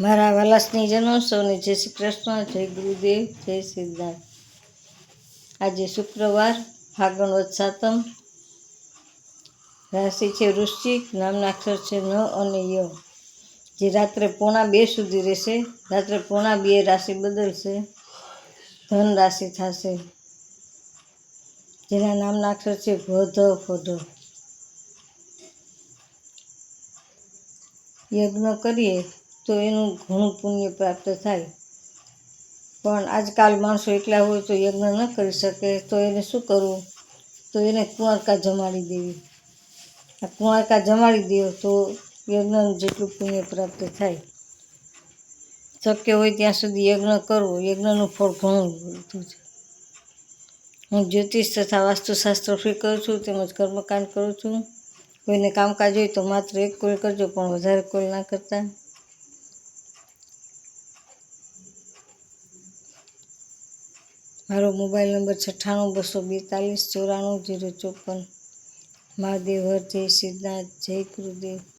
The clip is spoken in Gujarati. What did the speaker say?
મારા વાલાસની જન્મોત્સવની જય શ્રી કૃષ્ણ, જય ગુરુદેવ, જય સિદ્ધાર્થ આજે શુક્રવાર, ફાગણ વત સાતમ. રાશિ છે વૃશ્ચિક, નામના અક્ષર છે ન અને ય. જે રાત્રે પોણા બે સુધી રહેશે, રાત્રે પોણા બે રાશિ બદલશે, ધન રાશિ થશે. જેના નામના અક્ષર છે ભોધ ફોધો યજ્ઞ કરીએ તો એનું ઘણું પુણ્ય પ્રાપ્ત થાય. પણ આજકાલ માણસો એકલા હોય તો યજ્ઞ ન કરી શકે. તો એને શું કરવું? તો એને કુંવારકા જમાડી દેવી. આ કુંવારકા જમાડી દેવો તો યજ્ઞનું જેટલું પુણ્ય પ્રાપ્ત થાય. શક્ય હોય ત્યાં સુધી યજ્ઞ કરવો. યજ્ઞનું ફળ ઘણું બધું છે. હું જ્યોતિષ તથા વાસ્તુશાસ્ત્ર ફી કરું છું, તેમજ કર્મકાંડ કરું છું. કોઈને કામકાજ હોય તો માત્ર એક કોલ કરજો, પણ વધારે કોલ ના કરતા. મારો મોબાઈલ નંબર છઠ્ઠાણું, બસો બેતાલીસ, ચોરાણું, જીરો ચોપન. મહાદેવ હર જય સિદ્ધનાથ, જય ગુરુદેવ.